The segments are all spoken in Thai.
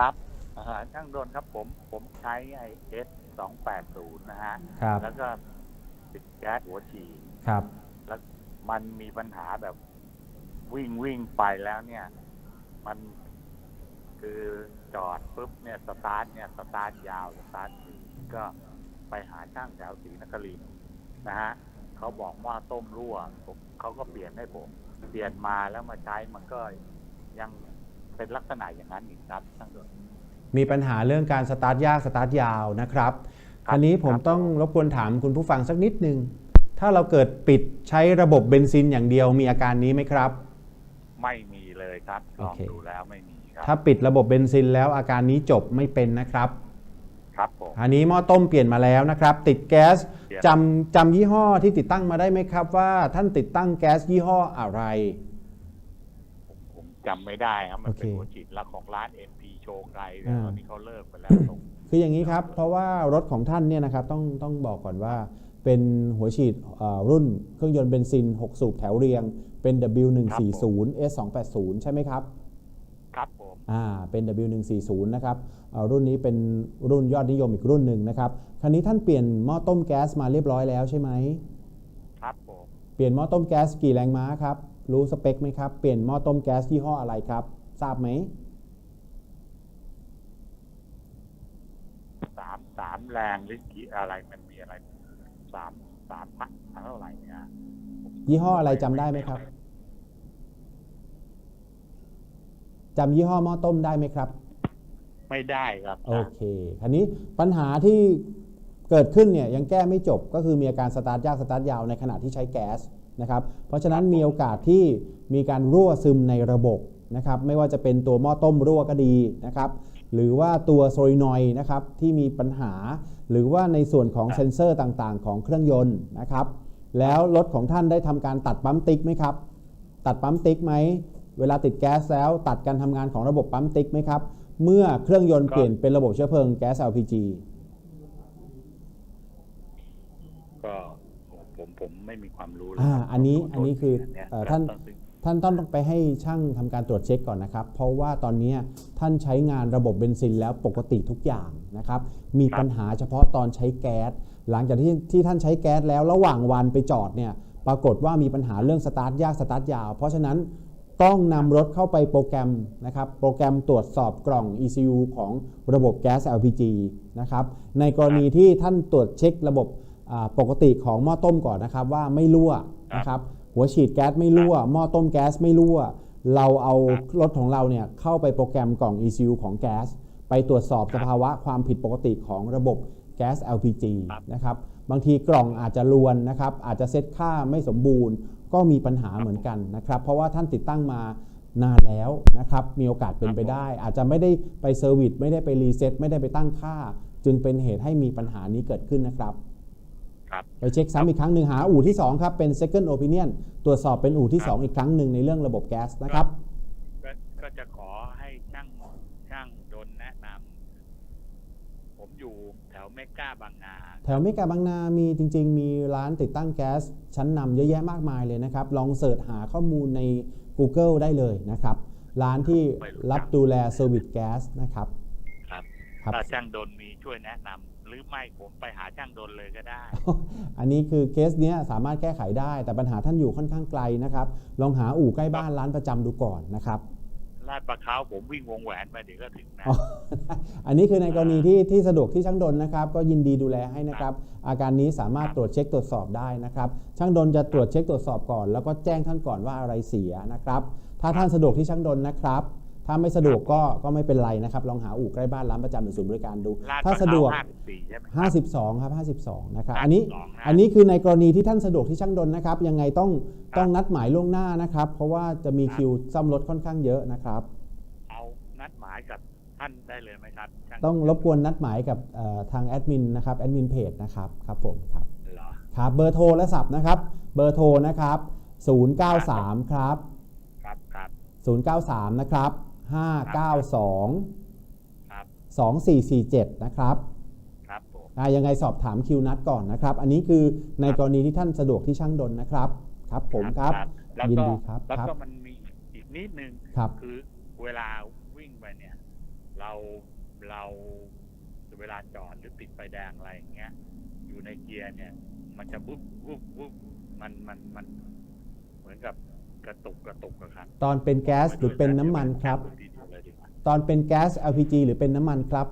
ครับอ่าช่างดนครับผมผมใช้ไอเอสสองแปดศูนย์นะฮะ ครับ แล้วก็ติดแก๊สหัวฉีดครับ แล้วมันมีปัญหาแบบวิ่งวิ่งไปแล้วเนี่ย มันคือจอดปุ๊บเนี่ยสตาร์ทเนี่ยสตาร์ทยาวสตาร์ทดีก็ไปหาช่างแถวศรีนครินทร์นะฮะเขาบอกว่าต้มรั่วผมเขาก็เปลี่ยนให้ผม เปลี่ยนมาแล้วมาใช้มันก็ยัง เป็นลักษณะอย่างนั้นอีกครับช่างดนมีปัญหาเรื่องการสตาร์ทยากสตาร์ทยาวนะครับครับ อันนี้ผมครับ ต้องรบกวนถามคุณผู้ฟังสักนิดนึง ถ้าเราเกิดปิดใช้ระบบเบนซินอย่างเดียวมีอาการนี้ไหมครับ ไม่มีเลยครับลองโอเค ดูแล้วไม่มีครับถ้าปิดระบบเบนซินแล้วอาการนี้จบไม่เป็นนะครับ ครับผม อันนี้หม้อต้มเปลี่ยนมาแล้วนะครับ ติดแก๊สเปลี่ยน จำจำยี่ห้อที่ติดตั้งมาได้ไหมครับว่า ท่านติดตั้งแก๊สยี่ห้ออะไรผม จำไม่ได้ครับ มันเป็นโอเค หัวฉีดลักของร้าน MP โชว์ไกลอ่าตอนนี้เขาเลิกไปแล้วตรง คืออย่างนี้ครับ เพราะว่ารถของท่านเนี่ยนะครับต้องต้องบอกก่อนว่า เป็นหัวฉีดเอ่อรุ่นเครื่องยนต์เบนซิน 6 สูบแถวเรียง เป็น W140 S280 ใช่ไหมครับ ครับผม อ่า เป็น W140 นะครับเอ่อรุ่นนี้เป็นรุ่นยอดนิยมอีกรุ่นหนึ่งนะครับ คันนี้ท่านเปลี่ยนหม้อต้มแก๊สมาเรียบร้อยแล้วใช่ไหม ครับผม เปลี่ยนหม้อต้มแก๊สกี่แรงม้าครับ รู้สเปคไหมครับ เปลี่ยนหม้อต้มแก๊สยี่ห้ออะไรครับ ทราบไหมสามสามแรงหรือกี่อะไรมันมีอะไรสามสามพันเท่าไหร่เนี่ยยี่ห้ออะไรจำได้ไหมครับจำยี่ห้อหม้อต้มได้ไหมครับ ไม่ได้ครับโอเคคันนี้ปัญหาที่เกิดขึ้นเนี่ยยังแก้ไม่จบก็คือมีอาการสตาร์ทยากสตาร์ทยาวในขณะที่ใช้แก๊ส นะครับ เพราะฉะนั้นมีโอกาสที่มีการรั่วซึมในระบบนะครับ ไม่ว่าจะเป็นตัวหม้อต้มรั่วก็ดีนะครับ หรือว่าตัวโซลินอยด์นะครับที่มีปัญหา หรือว่าในส่วนของเซ็นเซอร์ต่างๆ ของเครื่องยนต์นะครับ แล้วรถของท่านได้ทำการตัดปั๊มติ๊กไหมครับ ตัดปั๊มติ๊กไหม เวลาติดแก๊สแล้วตัดการทำงานของระบบปั๊มติ๊กไหมครับ เมื่อเครื่องยนต์เปลี่ยนเป็นระบบเชื้อเพลิงแก๊ส LPG ผมผมไม่มีความรู้เลยอ่าครับอันนี้ขโทษอันนี้คือเนี่ยเอ่อท่านต้องถึงท่านต้องไปให้ช่างทำการตรวจเช็คก่อนนะครับ เพราะว่าตอนนี้ท่านใช้งานระบบเบนซินแล้วปกติทุกอย่างนะครับ มีปัญหาเฉพาะตอนใช้แก๊ส หลังจากที่ที่ท่านใช้แก๊สแล้วระหว่างวันไปจอดเนี่ยปรากฏว่ามีปัญหาเรื่องสตาร์ทยากสตาร์ทยาว เพราะฉะนั้นต้องนำรถเข้าไปโปรแกรมนะครับ โปรแกรมตรวจสอบกล่อง ECU ของระบบแก๊ส LPG นะครับ ในกรณีที่ท่านตรวจเช็คระบบอ่า ปกติของหม้อต้มก่อนนะครับว่าไม่รั่วนะครับหัวฉีดแก๊สไม่รั่วหม้อต้มแก๊สไม่รั่ว เราเอารถของเราเนี่ยเข้าไปโปรแกรมกล่อง ECU ของแก๊สไปตรวจสอบสภาวะความผิดปกติของระบบแก๊ส LPG นะครับบางทีกล่องอาจจะรวนนะครับอาจจะเซตค่าไม่สมบูรณ์ ก็มีปัญหาเหมือนกันนะครับเพราะว่าท่านติดตั้งมานานแล้วนะครับมีโอกาสเป็นไปได้ อาจจะไม่ได้ไปเซอร์วิสไม่ได้ไปรีเซ็ตไม่ได้ไปตั้งค่า จึงเป็นเหตุให้มีปัญหานี้เกิดขึ้นนะครับครับ ไปเช็คซ้ำอีกครั้งหนึ่งหาอู่ที่ 2 ครับ เป็น second opinion ตรวจสอบเป็นอู่ที่ 2 อีกครั้งหนึ่งในเรื่องระบบแก๊สนะครับ ก็ก็จะขอให้ช่างช่างดนแนะนำผมอยู่แถวเมกาบางนา แถวเมกาบางนา มีจริง ๆ มีร้านติดตั้งแก๊ส ชั้นนำเยอะแยะมากมายเลยนะครับ ลองเสิร์ชหาข้อมูลใน Google ได้เลยนะครับ ร้านที่รับดูแลเซอร์วิสแก๊สนะครับ ครับ ครับ ถ้าช่างดนมีช่วยแนะนำ หรือไม่ผมไปหาช่างดนเลยก็ได้ อันนี้คือเคสเนี้ยสามารถแก้ไขได้ แต่ปัญหาท่านอยู่ค่อนข้างไกลนะครับ ลองหาอู่ใกล้บ้านร้านประจำดูก่อนนะครับลาดประเขาผมวิ่งวงแหวนไปเดี๋ยวก็ถึงนะ อ๋ออันนี้คือในกรณีที่ที่สะดวกที่ช่างดนนะครับ ก็ยินดีดูแลให้นะครับ อาการนี้สามารถตรวจเช็คตรวจสอบได้นะครับ ช่างดนจะตรวจเช็คตรวจสอบก่อน แล้วก็แจ้งท่านก่อนว่าอะไรเสียนะครับ ถ้าท่านสะดวกที่ช่างดนนะครับ ถ้าไม่สะดวกก็ก็ไม่เป็นไรนะครับ ลองหาอู่ใกล้บ้านร้านประจำหรือศูนย์บริการดู ลาดถ้าประสะดเขาวกห้าสิบสี่ใช่ไหม 52 ครับ 52 นะครับ อันนี้ 52นะอันนี้คือในกรณีที่ท่านสะดวกที่ช่างดนนะครับ ยังไงต้องต้องนัดหมายล่วงหน้านะครับ เพราะว่าจะมีคิวซ่อมรถค่อนข้างเยอะนะครับ เอานัดหมายกับท่านได้เลยไหมครับช่างต้องรบกวนนัดหมายกับเอ่อทางแอดมินนะครับ แอดมินเพจนะครับ ครับผมครับ เหรอ ครับ เบอร์โทรและศัพท์นะครับ เบอร์โทรนะครับ 093 ครับ ครับครับ093 นะครับ592 ครับ 2447 นะครับครับผมอ่ายังไงสอบถามคิวนัดก่อนนะครับ อันนี้คือในกรณีที่ท่านสะดวกที่ช่างดนนะครับ ครับผมครับ แล้วยินก็ดีครับแล้วครับ ก็มันมีอีกนิดนึงครับ คือเวลาวิ่งไปเนี่ย เราเราเวลาจอดหรือติดไฟแดงอะไรอย่างเงี้ย อยู่ในเกียร์เนี่ย มันจะวุบวุบวุบมันมันมัน เหมือนกับ กระตุกกระตุกอะครับตอนเป็นแก๊สหรือเป็นน้ำมันครับ ดีๆเลยดีกว่าตอนเป็นแก๊ส LPG หรือเป็นน้ำมันครับ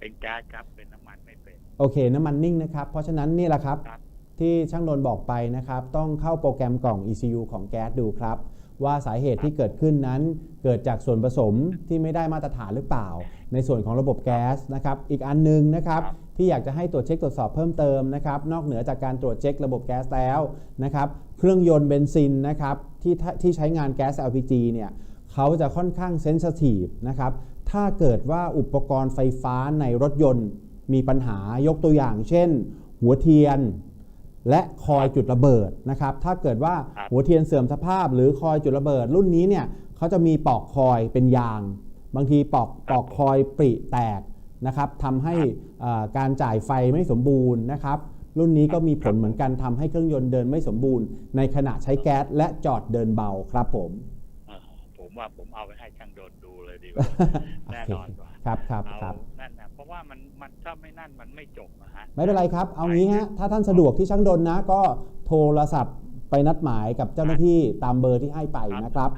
เป็นแก๊สครับเป็นน้ำมันไม่เป็น โอเค น้ำมันนิ่งนะครับ เพราะฉะนั้นนี่แหละครับ ครับ ที่ช่างโดนบอกไปนะครับ ต้องเข้าโปรแกรมกล่อง ECU ของแก๊สดูครับ ว่าสาเหตุที่เกิดขึ้นนั้นเกิดจากส่วนผสมที่ไม่ได้มาตรฐานหรือเปล่า ในส่วนของระบบแก๊สนะครับอีกอันหนึงนะครับครับที่อยากจะให้ตรวจเช็คตรวจสอบเพิ่มเติมนะครับนอกเหนือจากการตรวจเช็คระบบแก๊สแล้วนะครับเครื่องยนต์เบนซินนะครับที่ที่ใช้งานแก๊ส LPG เนี่ยเขาจะค่อนข้างเซน i ทีฟนะครับถ้าเกิดว่าอุปกรณ์ไฟฟ้าในรถยนต์มีปัญหายกตัวอย่างเช่น หัวเทียน และคอยจุดระเบิดนะครับ ถ้าเกิดว่าครับหัวเทียนเสื่อมสภาพ หรือคอยจุดระเบิด รุ่นนี้เนี่ยเขาจะมีปอกคอยเป็นยาง บางทีปอกปอกคอยปริแตกนะครับทำให้อ่าการจ่ายไฟไม่สมบูรณ์นะครับ รุ่นนี้ก็มีผลเหมือนกันทำให้เครื่องยนต์เดินไม่สมบูรณ์ ในขณะใช้แก๊สและจอดเดินเบาครับผมเออ ผมว่าผมเอาไปให้ช่างโดนดูเลยดีกว่าแน่นอนกว่าครับครับเอาครับนั่นนะเพราะว่ามันมันถ้าไม่นั่นมันไม่จบนะฮะไม่เป็นไรครับ เอางี้ฮะถ้าท่านสะดวกที่ช่างดนนะ ก็โทรศัพท์ไปนัดหมายกับเจ้าหน้าที่ตามเบอร์ที่ให้ไปนะครับ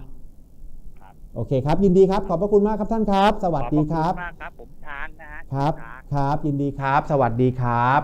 ครับโอเคครับ ยินดีครับ ขอบพระคุณมากครับท่านครับ สวัสดีครับขอบพะณมากครับ ผมช้างนะฮะครับช้างครับ ยินดีครับ สวัสดีครับ